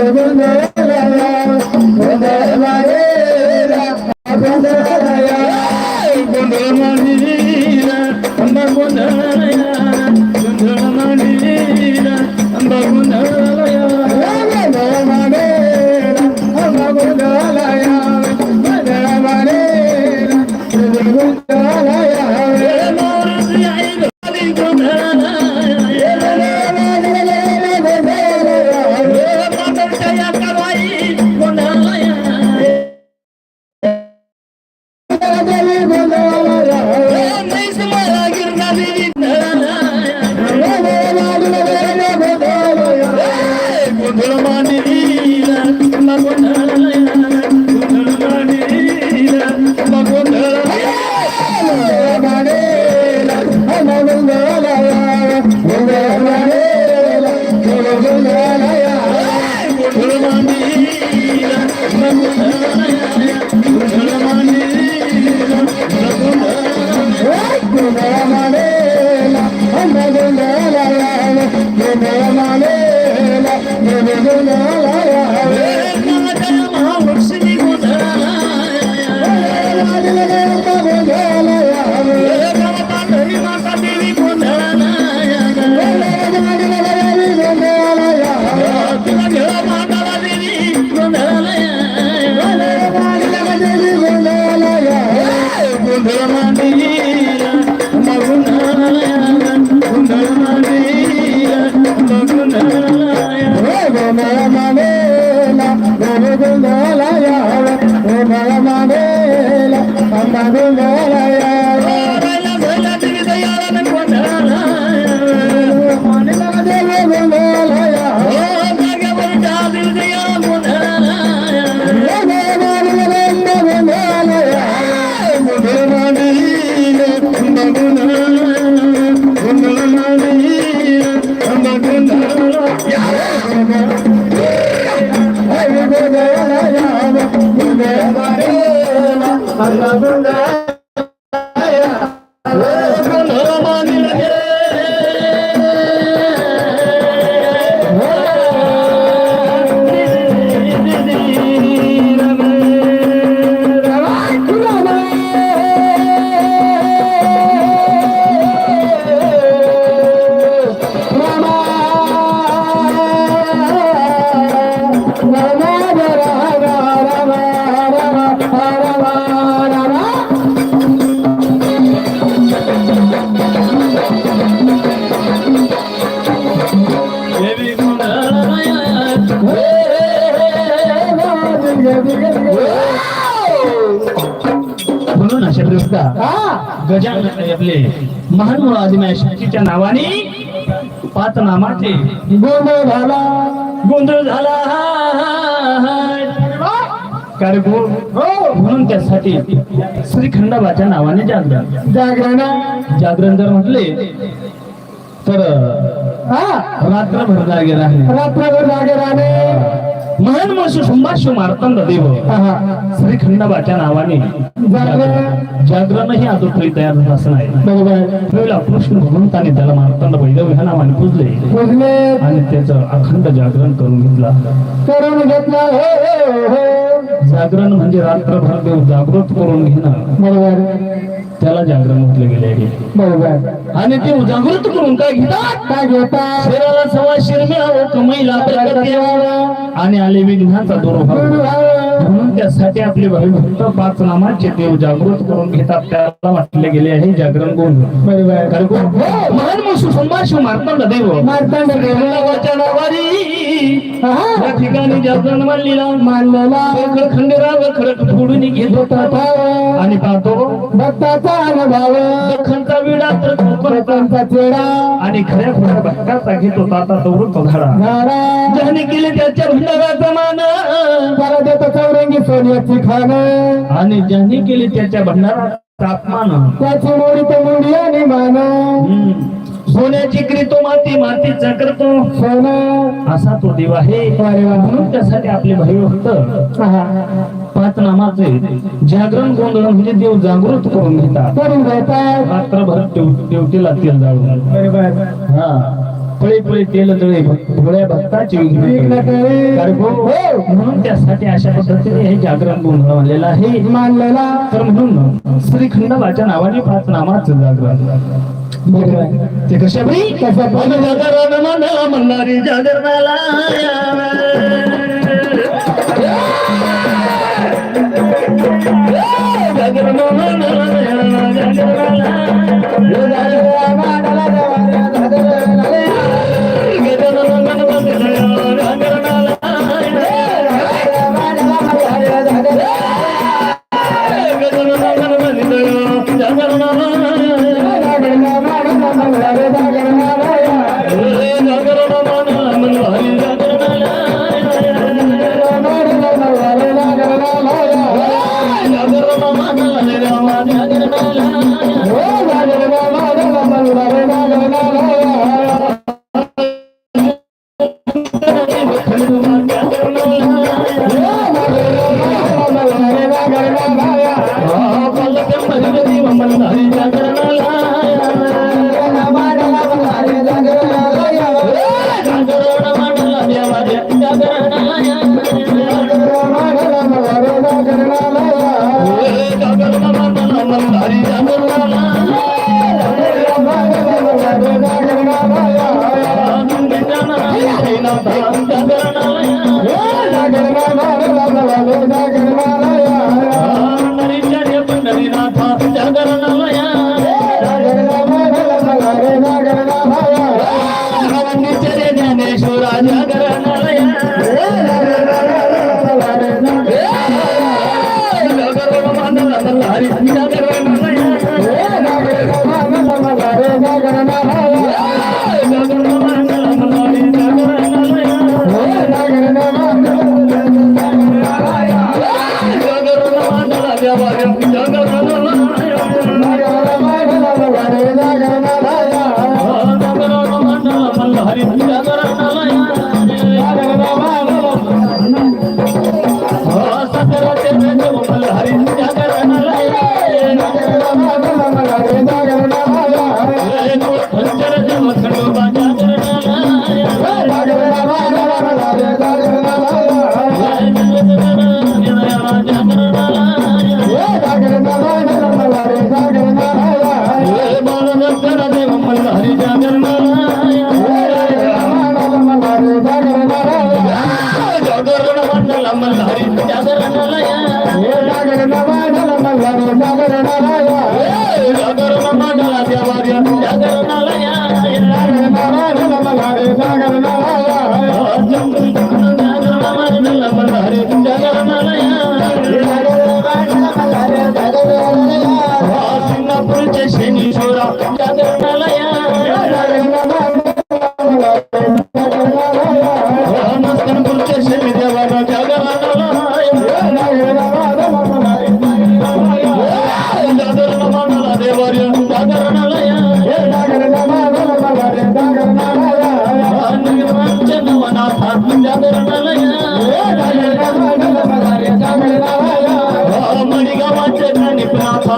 म्हणून गजानन आपले महान मुळ आदिमाय शक्तीच्या नावाने पाच नामाचे गोंधळ झाला. गोंधळ झाला. कारण गो- म्हणून त्यासाठी श्री खंडोबाच्या नावाने जागरण. जागरण. जागरण जर म्हटले तर हा. रात्रभर जागे राहणे. रात्रभर जागे राहणे. महान मसू संभाष्य मार्तंड देव हा. श्री खंडोबाच्या नावाने जागरण. ही अदोत्री तयार झालं असं नाही. बरोबर कृष्ण भगवंताने त्याला मार्तंड वैदव ह्या नावाने पूजले. पुजले. आणि त्याचं अखंड जागरण करून घेतला. करून घेतला. हो हो हो. जागरण म्हणजे रात्रभर देव जागृत करून घेणं. बरोबर. त्याला जागरण म्हटले गेले आहे. बरोबर. आणि ते जागृत करून काय घेतात? काय घेतात? शरीराला सवा शिर मिळावं कमाईला आणि आले विघ्नाचा दूर व्हावा म्हणून त्यासाठी आपले भाई भक्त पाच नामाचे देव जागृत करून घेतात त्याला म्हटले गेले आहे जागरण गुण. बरोबर. कोण? महान मसू संभाष्य मार्तंड देव. मार्तंड देव. खंडोबाच्या नावारी हा. या ठिकाणी जागरण मानलेला. मानलेला. खंडेराव खडक फोडून घेत आणि पाहतो भक्ताचा अनुभव. दखनचा विडा तर कोकणचा चेडा आणि खऱ्या खोऱ्या भक्ताचा घेत होता आता तो वृत्त धाडा झाडा ज्याने केले त्याच्या भंडाराचा मान. त्याला देतो चौरंगी सोन्याची खाणं. आणि ज्याने केले त्याच्या भंडाराचा अपमान. त्याची मोडी तो मुंडी आणि मान. सोन्याची करतो माती मातीचा करतो सोना. असा तो देव आहे. म्हणून त्यासाठी आपले भाई भक्त पाच नामाचे जागरण गोंधळ म्हणजे देव जागृत करून घेतात. करून घेतात. रात्रभर देवतेला तेल जाळून हा. पळे पळे तेल तळे भोळ्या भक्ताची म्हणून त्यासाठी अशा पद्धतीने हे जागरण गोंधळ मानलेलं आहे. मानलेला. तर म्हणून श्रीखंडबाच्या नावाने पाच नामाचं जागरण. Take a yeah, yeah, yeah, yeah, yeah, yeah, yeah, yeah, yeah, yeah, yeah, yeah, yeah, yeah, yeah, yeah, yeah, yeah, no no no no వచన నిపుణాత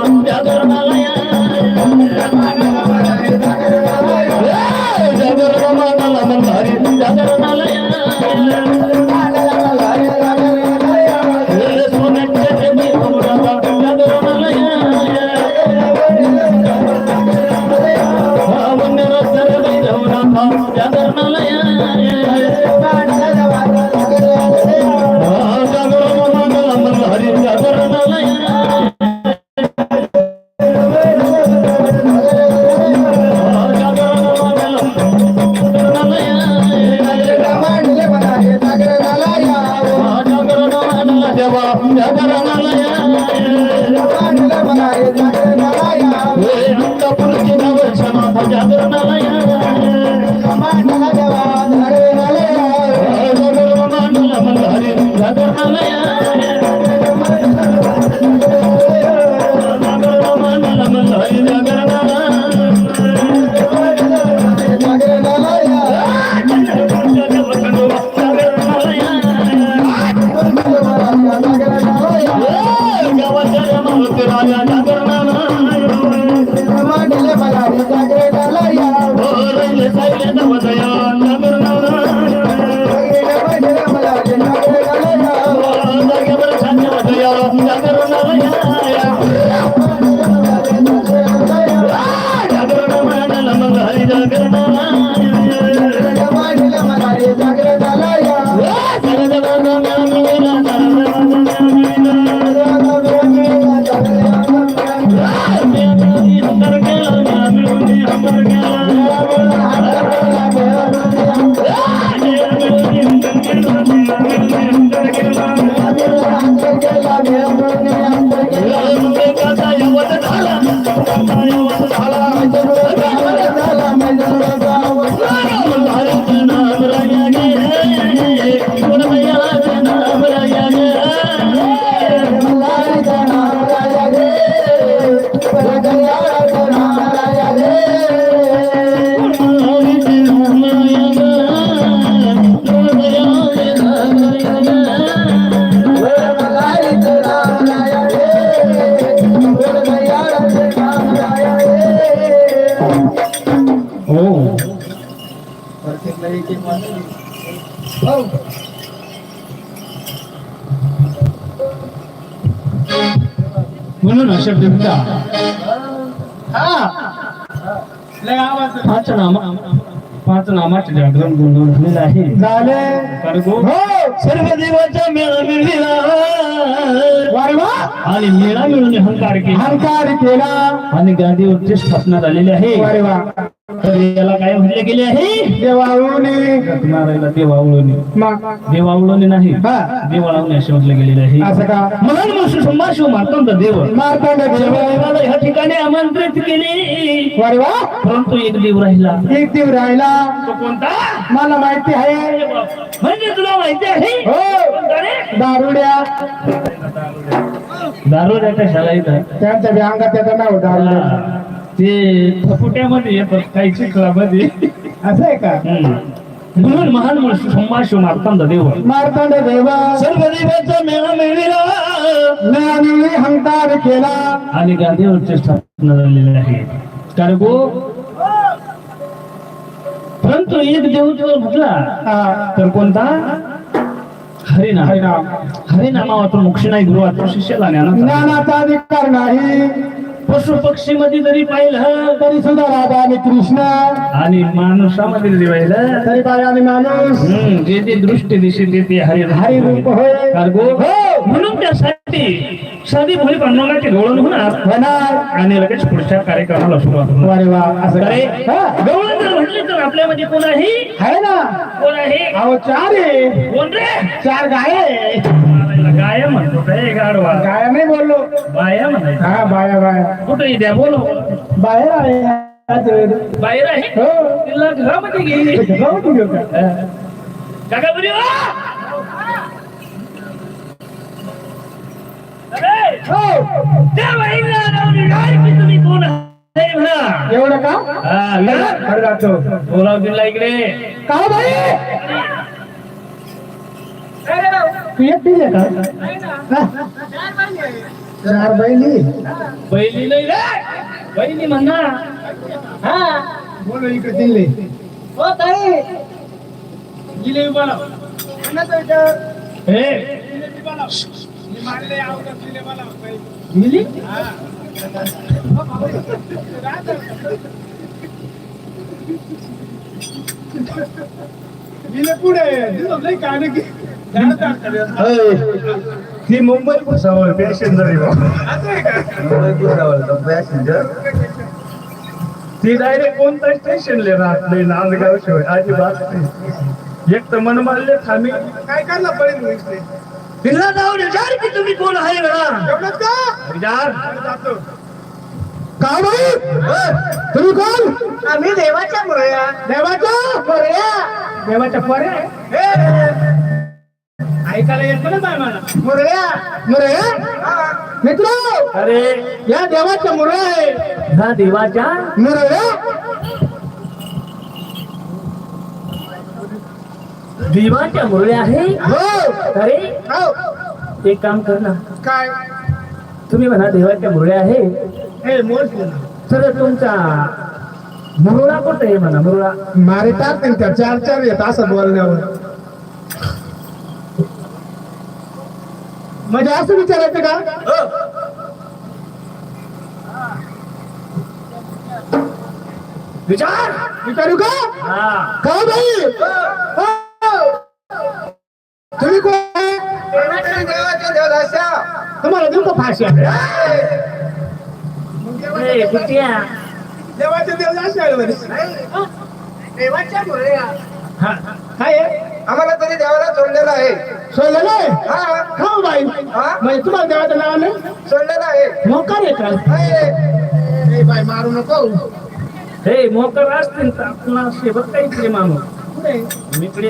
భవ 我等下 అందరికీ అందరికీ అందరికీ म्हणून अशा पाच नामा पाच नामाचे जागरण आहे झाले. हो सर्व देवाचा मेळा मिळविला. आणि मेळा मिळून अहंकार केला. अहंकार केला. आणि गादीवरची स्थापना झालेली आहे. तर याला काय म्हटले गेले आहे? नारायला देवावळोनी. मग देवावळोनी नाही. हा. देवाळावणे असे म्हटले गेलेले आहे. असं का? महान मनुष्य संभाषण मार्तंड देव. मार्तंड देव. देवाला या ठिकाणी आमंत्रित केले. परंतु एक देव राहिला. एक दिव राहिला. तो कोणता? मला माहिती आहे. म्हणजे तुला माहिती आहे? हो? दारुड्या. दारोड्या. कशाला येतात त्यांच्या अंगात येतं नाव दारुड्या. ते थपुट्यामध्ये येतात काही चिखलामध्ये. असं आहे का. म्हणून महान मनुष्य संभाषण मार्तंड देव. मार्तंड देव. सर्व देवाचा मेळा मिळविला ज्ञानी अहंकार केला. आणि गादीवरची स्थापना झालेली आहे कारण गो परंतु एक देव जर म्हटला हा. तर कोणता? हरिनाम. हरिनाम. हरिनामावातून मोक्ष नाही गुरुवातून शिष्याला ज्ञानाचा अधिकार नाही. पशु पक्षी मध्ये जरी पाहिलं तरी सुद्धा राधा आणि कृष्ण आणि माणसामध्ये जरी पाहिलं तरी बाय आणि माणूस. हम्म, जे जे दृष्टी दिशे ते ते हरि हरी रूप होय. कार्गो म्हणून त्यासाठी साधी भोळी पांडुरंगाची गवळण होणार. होणार. आणि लगेच पुढच्या कार्यक्रमाला सुरुवात होणार. वारे वा असं अरे का? हा. गवळण जर म्हटले तर आपल्यामध्ये कोण आहे? आहे ना. कोण आहे? अहो चार आहे. कोण रे? चार गाय आहे. गाय म्हणतो काय गाडवा गाया नाही बोललो. बाया म्हणायचं. हा बाया बाया. कुठे द्या बोलो. बाहेर आहे. बाहेर आहे? हो. तिला घरामध्ये गेली. का? काका बरी अरे हो. त्या बाईला लावली. गाय की तुम्ही का चार म्हणा. एवढं नाही हा, लगा. म्हणा हा बोल इकडे दिले हो. ताई दिले एकटीच आहे का नाही रे पहिली म्हणा बोलो इकडे दिल्ली हे दिल्ली ती मुंबई भुसावळ पॅसेंजर ती डायरेक्ट कोणता स्टेशनले राहत? नाही नांदगाव शिवाय. अजिबात एक तर मनमाल्य थांबी काय करणार पडेल तिला जाऊन विचार की तुम्ही कोण आहे का? विचार का बाई तुम्ही कोण? आम्ही देवाच्या मुरया. देवाच्या मुरया? देवाच्या पर्या ऐकायला येत ना बाय मला. मुरया मुरया मित्र अरे. या देवाच्या मुरया आहे. हा देवाच्या? मुरया देवाच्या मुरळ्या आहे? हो. अरे. हो. एक काम कर ना. काय? तुम्ही म्हणा देवाच्या मुरळ्या आहे. हे तर तुमचा मुरुळा कुठे आहे म्हणा मुरुळा? मारे टाकते त्या चार चार येत असं बोलण्यावर. म्हणजे असं विचारायचं का? विचार. विचारू का? भाई हो तुम्ही तुम्हाला तुम्हाला का फाशी देवाच्या देवाच्या काय आम्हाला तरी देवाला जोडलेला आहे. सोडलं नाही? खाऊ बाई. म्हणजे तुम्हाला देवाचं नाव नाही? सोडलं नाही. मोकार येतात बाई मारू नको. हे मोकार असतील तर आपला शेवट काही प्रेम माणूस? इकडे.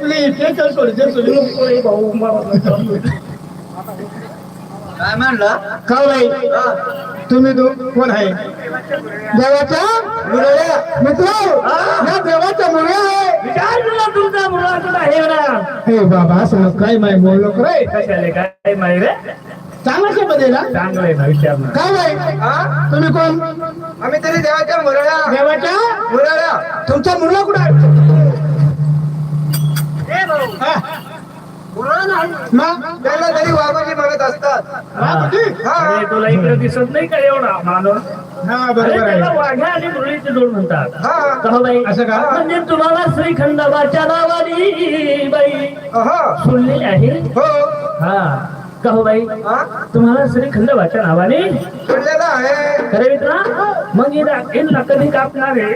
प्लीज ते सोड जे सोडू. नको भाऊ काय म्हणलं? का बाई. तुम्ही दो कोण आहे? देवाच्या मुरळ्या. मित्र? या देवाच्या मुळे आहे. काय तुला तुमचा मुलगा तुला हे ना हे बाबा असं काय माय बोललो रे? कशाले काय माहिती रे? चांगला शब्द आहे ना चांगलं आहे ना विचार ना काय बाई? हा? तुम्ही कोण? आम्ही तरी देवाच्या मुरळ्या. देवाच्या? मुरळ्या. तुमचा मुलगा कुठे आहे? मग त्यांना तरी म्हणत असतात. बाबूजी? अरे तुला इकडे दिसत नाही का एवढा माणूस? हा अरे बरोबर त्याला आहे वाघ्या आणि मुरळीचे जोड म्हणतात. हा. का बाई असं का? म्हणजे तुम्हाला श्रीखंडवाच्या नावानी बाई आहे? हो. हा. का हो बाई हा? तुम्हाला श्रीखंडवाच्या नावाने सोडलेलं आहे. खरे मित्रा? मग हिला हिला कधी कापणार आहे?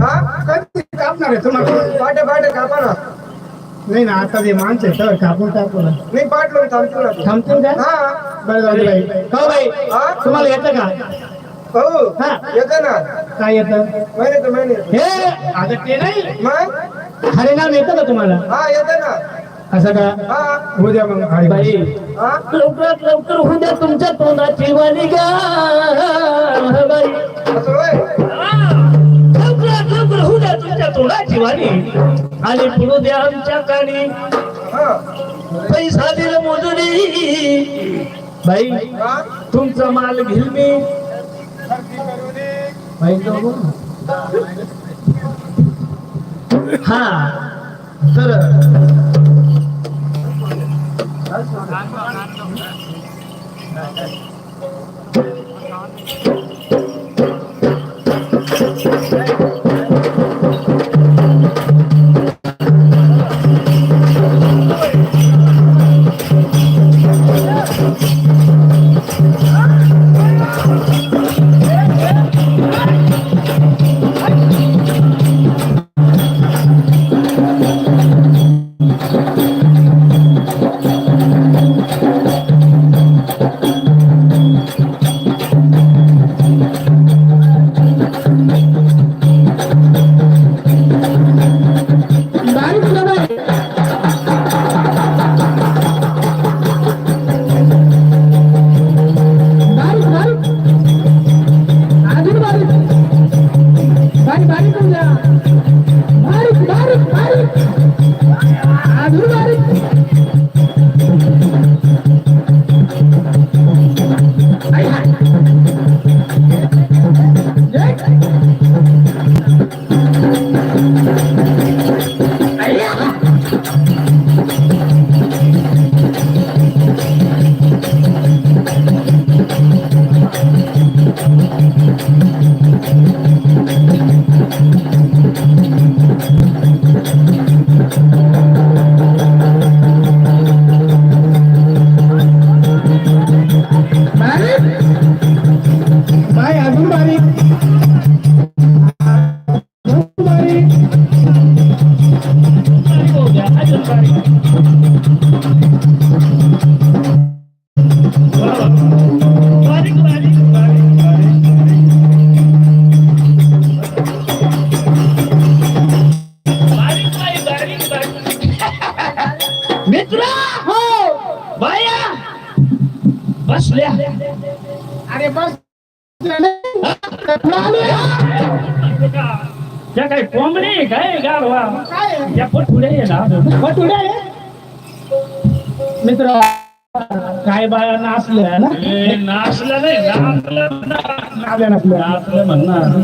हा? कधी कापणार आहे? तुम्हाला पाटे पाटे कापा ना. नाही ना आता ते माणसं आहे तर कापून टाकू ना मी पाठ लावून थांबतो ना. थांबतील का? हा. बरं बाई. बाई? हा? तुम्हाला येतं का? हो. हा. येतं ना. काय येतं? महिने तर महिने येतं. हे आता ते नाही? मग? हरिनाम येतं का तुम्हाला? हा येतं ना. असं का? हा. होऊ द्या मग बाई. हा? लवकरात लवकर होऊ द्या तुमच्या तोंडाची वाणी गा बाई. असं होय? लवकरात वाणी आणि पुढू द्या आमच्या हा. पैसा दिल मोजणी. बाई तुमचा माल घेईल मी. हा तर बारीक 누르 Thank you. काय बाया नाचल्या? ना? ए, नाचलं नाही नाचलं नाचलं म्हणणार.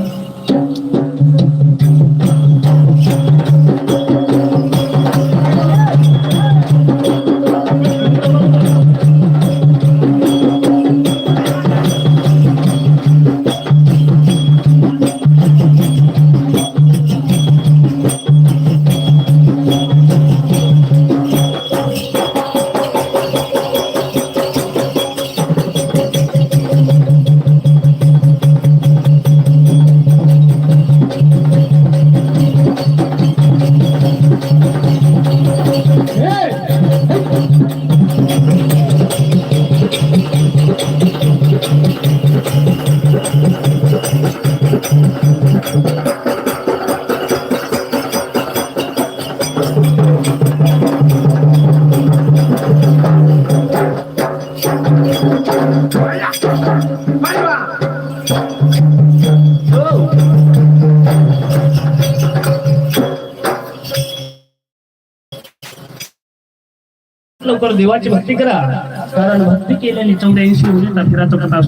देवाची भक्ती करा. कारण भक्ती केलेली चौदा ऐंशी फिराचा असतो